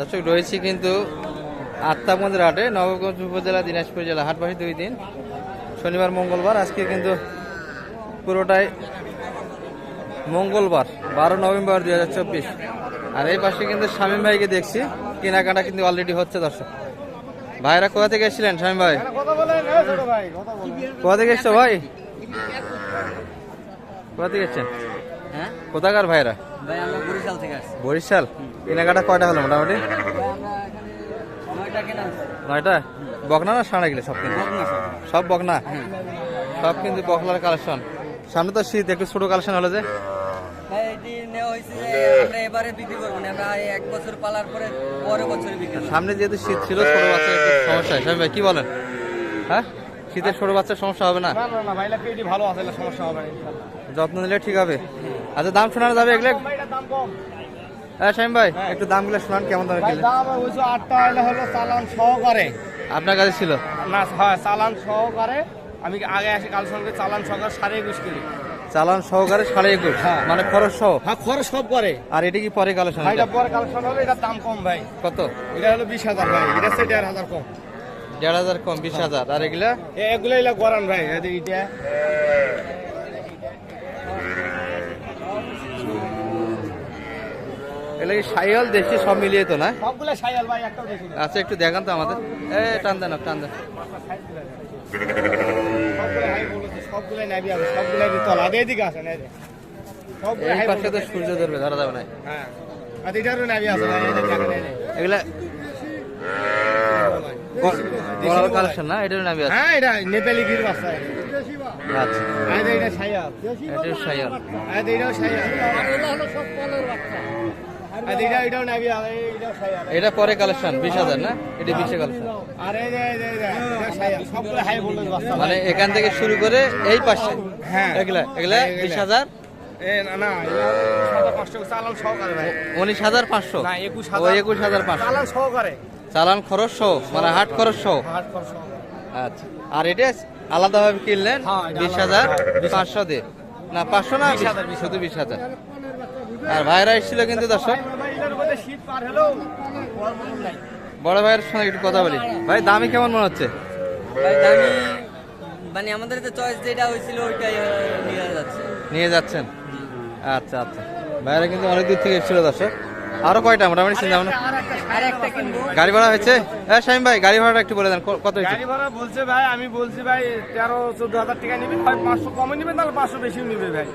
দর্শক রয়েছি কিন্তু আত্মাগঞ্জের হাটে নবগঞ্জ উপজেলা দিনাজপুর জেলা। হাটবাসী দুই দিন শনিবার মঙ্গলবার আজকে কিন্তু পুরোটাই মঙ্গলবার বারো নভেম্বর দুই হাজার চব্বিশ। আর এই পাশে কিন্তু শামীম ভাইকে দেখছি কেনাকাটা কিন্তু অলরেডি হচ্ছে দর্শক। ভাইরা কোথা থেকে এসেছিলেন শামীম ভাই? কোথা থেকে এসছো ভাই? কোথা থেকে এসছেন? হ্যাঁ? কোথাকার ভাইরা? ভাই আমরা বরিশাল থেকে আসছি। বরিশাল? কেনাকাটা কয়টা হলো মোটামুটি? নয়টা বকনা না সাড়া গেলে সব কিন্তু? সব। বকনা? সব কিন্তু বকলার কালেকশন। সামনে তো শীত একটু ছোট কালেকশন হলো যে। ভাই এটি নেওয়া হয়েছে এবারে বিক্রি করব না আমরা এই এক বছর পালার পরে পরের বছরে সামনে যেহেতু শীত ছিল ছোট বাচ্চার সমস্যা হয়। স্বামী ভাই কি বলেন? হ্যাঁ? শীতের ছোট বাচ্চার সমস্যা হবে না? ভালো আছে সমস্যা হবে যত্ন নিলে ঠিক হবে। আচ্ছা দাম শোনানো যাবে এগুলো? দাম কম। হ্যাঁ শামিম ভাই। একটু দামগুলো শোনান কেমন দামে ভাই কিনলে দাম হইছে আটটা হলে হলো চালান সহকারে। আপনার কাছে ছিল? না হ্যাঁ চালান সহকারে। আমি আগে আসি কাল সঙ্গে চালান সহকারে সাড়ে একুশ কিলো চালান সহকারে সাড়ে একুশ? হ্যাঁ। মানে খরচ সহ? হ্যাঁ খরচ সব করে আর এটা কি পরে কালেকশন এটা পরে কালেকশন হবে এটার দাম কম ভাই। কত? এটা হলো বিশ হাজার ভাই এটা হচ্ছে দেড় হাজার কম। দেড় হাজার কম বিশ হাজার। আর এগুলা? এগুলো এগুলো গরান ভাই এটা এগুলা কি সাইয়াল দেশি সব মিলিয়ে তো না? সবগুলো সাইয়াল ভাই একটাও আচ্ছা একটু দেখান তো আমাদের। এ টান দেন টান দেন। সবগুলো আছে না এই পাশে তো সূর্য ধরবে ধরা যাবে না। হ্যাঁ। আর এটারও নাবি আছে কালেকশন না? এটার নামই আছে। হ্যাঁ এটা নেপালি গির বাচ্চা আচ্ছা। এটা সাইয়াল এটা সাইয়াল আর এটাও সাইয়াল আর এটা নাবি আছে এটাও সাইয়াল এটা পরে কালেকশন বিশ হাজার না? এটা বিশে কালেকশন মানে এখান থেকে শুরু করে এই পাশে? হ্যাঁ। এগুলা। বিশ হাজার? উনিশ হাজার পাঁচশো? একুশ হাজার। পাঁচশো। চালান খরচ সহ মানে হাট খরচ সহ। আচ্ছা। আর এটা আলাদাভাবে কিনলেন? হ্যাঁ, বিশ হাজার পাঁচশো দিয়ে? না পাঁচশো না শুধু বিশ হাজার। আর ভাইরা এসেছিল কিন্তু দর্শক। বড় কোনো নাই। বড় ভাইয়ের সঙ্গে একটু কথা বলি। ভাই দামি কেমন মনে হচ্ছে? ভাই দামি মানে আমাদের যে চয়েস যেটা হয়েছিল ওইটাই নিয়ে যাচ্ছে। নিয়ে যাচ্ছেন? আচ্ছা আচ্ছা। ভাইরা কিন্তু অনেক দূর থেকে এসেছিল দর্শক। আরও কয়টা মোটামুটি চিন্তা ভাবনা? আর একটা গাড়ি ভাড়া হয়েছে? হ্যাঁ শাহিম ভাই গাড়ি ভাড়াটা একটু বলে দেন কত হয়েছে? গাড়ি ভাড়া বলছে ভাই আমি বলছি ভাই তেরো চোদ্দ হাজার টাকা নিবি ভাই পাঁচশো কমে নিবে তাহলে পাঁচশো বেশি নিবে ভাই।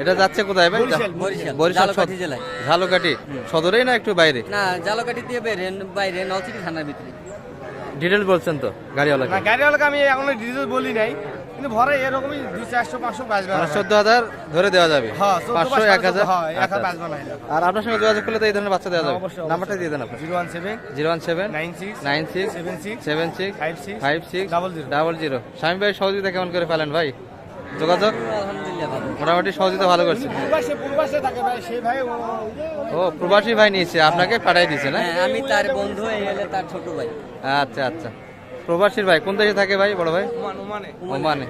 এটা যাচ্ছে কোথায় ভাই? বরিশাল, জেলায়। ঝালকাঠি। সদরেই না একটু বাইরে? না জালকাঠি দিয়ে বাইরে বাইরে নলছিটি থানার ভিতরে। ডিটেল বলছেন তো গাড়িওয়ালাকে? না গাড়িওয়ালাকে আমি এখনও ডিটেলস বলি নাই কিন্তু ভরে এরকমই দুই চারশো পাঁচশো বাজবে। চোদ্দ হাজার ধরে দেওয়া যাবে। হ্যাঁ পাঁচশো এক হাজার। হ্যাঁ আচ্ছা, না আর আপনার সঙ্গে যোগাযোগ করলে তো এই ধরনের বাচ্চা দেওয়া যাবে। নাম্বারটা দিয়ে দেন আপনার zero one seven zero one seven nine six nine six seven six seven six five six five six double zero. Double zero. স্বামী ভাই সহযোগিতা কেমন করে পেলেন ভাই? যোগাযোগ? মোটামুটি সহযোগিতা ভালো করছে। পূর্বাসে পূর্বাসে থাকে ভাই সেই ভাই ও- ও প্রবাসী ভাই নিয়েছে আপনাকে পাঠাই দিয়েছে না? হ্যাঁ আমি তার বন্ধু তার ছোট ভাই। আচ্ছা আচ্ছা। প্রবাসীর ভাই কোন দেশে থাকে ভাই বড় ভাই? ওমানে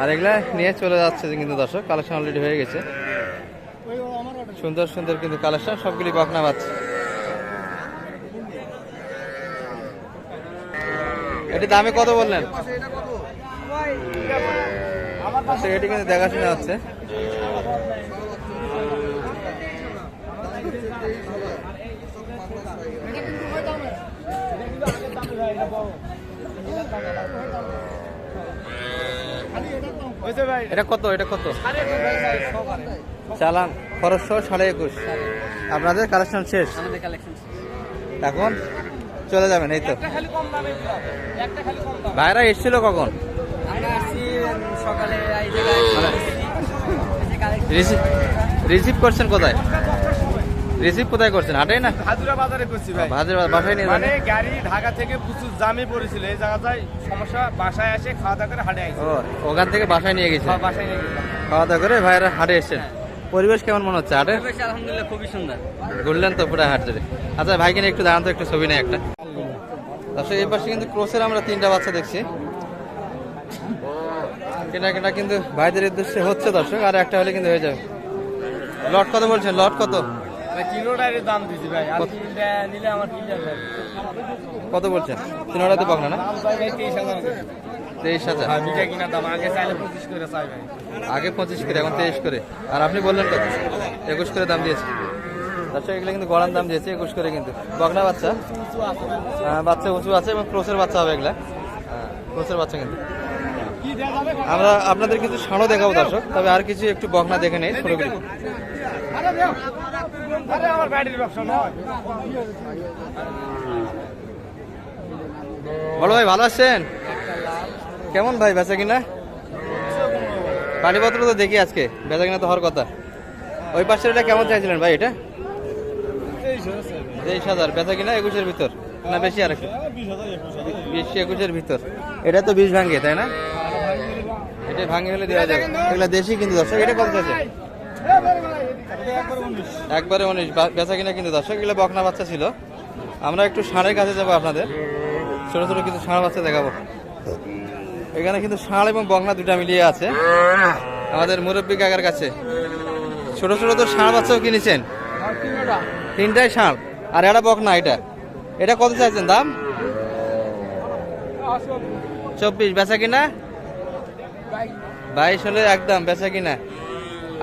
আর এগুলা নিয়ে চলে যাচ্ছে কিন্তু দর্শক কালেকশন অলরেডি হয়ে গেছে। সুন্দর সুন্দর কিন্তু কালেকশন সবগুলি বকনা পাচ্ছে এটি দামে কত বললেন? আচ্ছা এটি কিন্তু দেখাশোনা হচ্ছে। এটা কত? এটা কত। চালান খরচ সহ সাড়ে একুশ। আপনাদের কালেকশন শেষ? এখন চলে যাবেন এই তো। একটা খালি কম দামে দিলাম। একটা খালি কম দাম। ভাইরা এসেছিল কখন আমরা আসছি উম, সকালে এই জায়গায় এসে কালেকশন রিসিভ রিসিভ করছেন কোথায়? রিসিভ কোথায় করছেন? হাটে না? হাজুরা বাজারে করছি ভাই। ভাজের বাসায় নিয়ে মানে গাড়ি ঢাকা থেকে প্রচুর জামে পড়েছিল। এই জায়গাটায় সমস্যা বাসায় এসে খাওয়া দাওয়া করে হাটে আইছে। ও ওখান থেকে বাসায় নিয়ে গেছে? বা বাসায় নিয়ে গেছিলাম খাওয়া দাওয়া করে ভাইরা হাটে এসছেন। পরিবেশ কেমন মনে হচ্ছে হাটে? পরিবেশ আলহামদুলিল্লাহ খুবই সুন্দর। ঘুরলেন তো পুরো হাট ধরে আচ্ছা ভাইকে নিয়ে একটু দাঁড়ান তো একটু ছবি নেই একটা। তারপরে এই পাশে কিন্তু ক্রোসের আমরা তিনটা বাচ্চা দেখছি। কেনা কেনা কিন্তু ভাইদের উদ্দেশ্যে হচ্ছে দর্শক আর একটা হলে কিন্তু হয়ে যাবে। লট কত বলছেন? লট কত? ভাই তিনোটারই দাম দিছি ভাই। নিলে আমার কত বলছেন? তিনটাতে বকনা না? দাম চাই তেইশ হাজার। আগে পঁচিশ করে এখন তেইশ করে। আর আপনি বললেন কত? একুশ করে দাম দিয়েছে। দর্শক এগুলো কিন্তু গড়ার দাম দিয়েছে একুশ করে কিন্তু। বকনা বাচ্চা? উঁচু আছে। বাচ্চা উঁচু আছে এবং ক্রোসের বাচ্চা হবে এগুলা। হ্যাঁ, ক্রোসের বাচ্চা কিন্তু। আমরা আপনাদের কিছু ষাঁড়ও দেখাবো, দর্শক। তবে আর কিছু একটু বকনা দেখে নেই ছোটগুলি বড় ভাই, ভালো আছেন? কেমন ভাই, বেচা কিনা? পানিপত্র তো দেখি আজকে, বেচা কিনা তো হওয়ার কথা। ওই পাশের এটা কেমন চাইছিলেন ভাই, এটা? তেইশ হাজার, বেচা কিনা একুশের ভিতর, না বেশি আর একটু বিশ একুশের ভিতর। এটা তো বিষ ভাঙ্গে তাই না? এটা ভাঙ্গে হলে দেওয়া যাবে। এগুলা দেশি কিন্তু দর্শক এটা কত আছে? একবারে উনিশ বেচা কিনা কিন্তু দর্শক এগুলো বকনা বাচ্চা ছিল। আমরা একটু ষাঁড়ের কাছে যাব আপনাদের। ছোট ছোট কিছু ষাঁড় বাচ্চা দেখাবো। এখানে কিন্তু ষাঁড় এবং বকনা দুটা মিলিয়ে আছে। আমাদের মুরব্বী কাকার কাছে। ছোট ছোট তো ষাঁড় বাচ্চাও কিনেছেন। তিনটাই ষাঁড়। আর এটা বকনা এটা। এটা কত চাইছেন দাম? চব্বিশ। বেচা কিনা? বাইশ হলে একদম বেচা কিনা।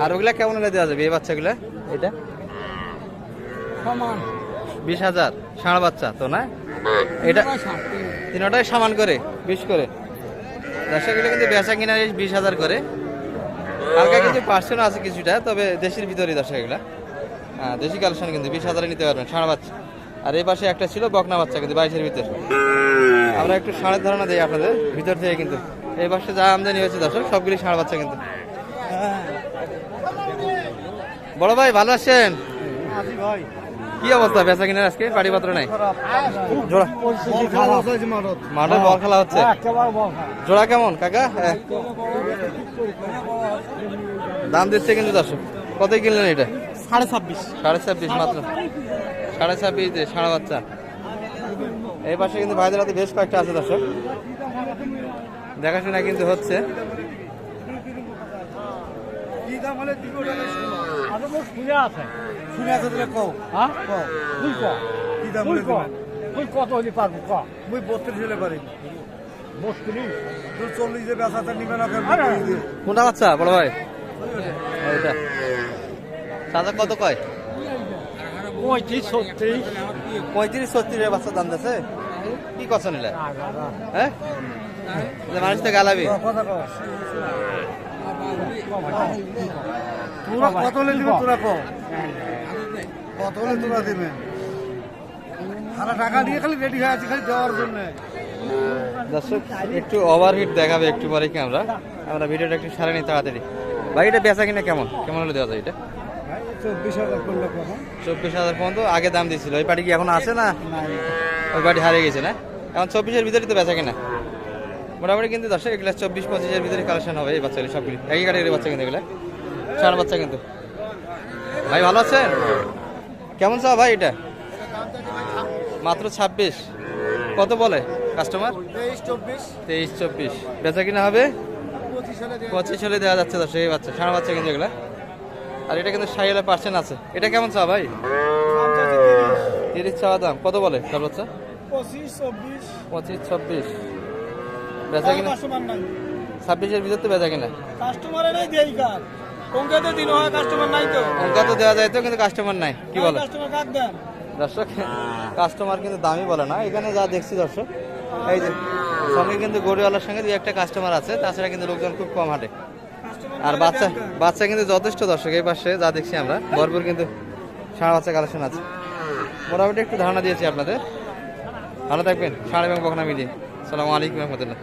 আর ওগুলা কেমন হলে দেওয়া যাবে এই বাচ্চাগুলা? এটা সমান। বিশ হাজার। ষাঁড় বাচ্চা তো না? এটা তিনটাই সমান করে বিশ করে। দর্শকগুলো কিন্তু বেচা কিনা বিশ হাজার করে। হালকা কিছু পার্সেন্ট আছে কিছুটা তবে দেশের হ্যাঁ দেশি কালেকশন কিন্তু বিশ হাজারে নিতে পারবেন ষাঁড় বাচ্চা। আর এই পাশে একটা ছিল বকনা বাচ্চা কিন্তু বাইশের ভিতর। আমরা একটু ষাঁড়ের ধারণা দিই আপনাদের ভিতর থেকে কিন্তু। এই পাশে যা আমদানি হয়েছে দর্শক সবগুলি ষাঁড় বাচ্চা কিন্তু। বড় ভাই ভালো আছেন? কি অবস্থা? বেচা কিনার আজকে? বাড়ি পত্র নাই? জোড়া। মাঠে বল খেলা হচ্ছে। জোড়া কেমন কাকা। দাম দিচ্ছে কিন্তু দর্শক। কত কিনলেন এটা? সাড়ে ছাব্বিশ। সাড়ে ছাব্বিশ মাত্র। সাড়ে ছাব্বিশ দিয়ে সাড়ে বাচ্চা। এই পাশে কিন্তু ভাইদের হাতে বেশ কয়েকটা আছে দর্শক। দেখাশোনা কিন্তু হচ্ছে। কি দাম হলে দিব শুনে আছে শুনে আছে তোরা কও। হ্যাঁ কত হলে পারব? বত্রিশ হলে পারি। কোনটা বাচ্চা বড় ভাই? ওইটা। কত কয়? পঁয়ত্রিশ ছত্রিশ। পঁয়ত্রিশ বাচ্চার দাম দিচ্ছে কি কথা নিলে? হ্যাঁ? মানুষ তো গালাবি। তোরা কত হলে দিবে তোরা কত হলে তোরা দিবেন সারা টাকা দিয়ে খালি রেডি হয়ে আছে খালি জন্য। দর্শক একটু ওভারহিট দেখাবে একটু পরে কি আমরা? আমরা ভিডিওটা একটু সারা নিই তাড়াতাড়ি। ভাই এটা বেচা কিনা কেমন? কেমন হলে দেওয়া যায় এটা? চব্বিশ হাজার পর্যন্ত আগে দাম দিয়েছিল ওই পার্টি কি এখন আছে না? ওই পার্টি হারিয়ে গেছে না? এখন চব্বিশের ভিতরে তো বেচা কিনা। মোটামুটি কিন্তু দর্শক এগুলো চব্বিশ পঁচিশের ভিতরে কালেকশন হবে এই বাচ্চাগুলি সবগুলি। একই ক্যাটাগরির বাচ্চা কিন্তু এগুলো। সার বাচ্চা কিন্তু। ভাই ভালো আছেন? কেমন চা ভাই এটা? মাত্র ছাব্বিশ। কত বলে কাস্টমার তেইশ চব্বিশ। বেচা কিনা হবে? পঁচিশ হলে দেওয়া যাচ্ছে দশ এই বাচ্চা সারা বাচ্চা কিন্তু এগুলো। আর এটা কিন্তু সাইলে পার্সেন্ট আছে। এটা কেমন চা ভাই? তিরিশ। চাওয়া দাম। কত বলে সার বাচ্চা পঁচিশ চব্বিশ। পঁচিশ ছাব্বিশ বেচা কিনা? ছাব্বিশের ভিতর তো বেচা কিনা? কাস্টমারে নাই দেই কার। কোনকে তো দিন হয় কাস্টমার নাই তো। অঙ্কা তো দেওয়া যায় তো কিন্তু কাস্টমার নাই। কি বলে? কাস্টমার কাক দেন? দর্শক কাস্টমার কিন্তু দামই বলে না। এখানে যা দেখছি দর্শক এই যে সঙ্গে কিন্তু গড়িওয়ালার সঙ্গে দুই একটা কাস্টমার আছে। তাছাড়া কিন্তু লোকজন খুব কম হাঁটে। আর বাচ্চা বাচ্চা কিন্তু যথেষ্ট দর্শক। এই পাশে যা দেখছি আমরা ভরপুর কিন্তু সাড়ে বাচ্চা কালেকশন আছে। মোটামুটি একটু ধারণা দিয়েছি আপনাদের। ভালো থাকবেন। সাড়ে এবং বকনা মিলিয়ে। সালামু আলাইকুম রহমতুল্লাহ।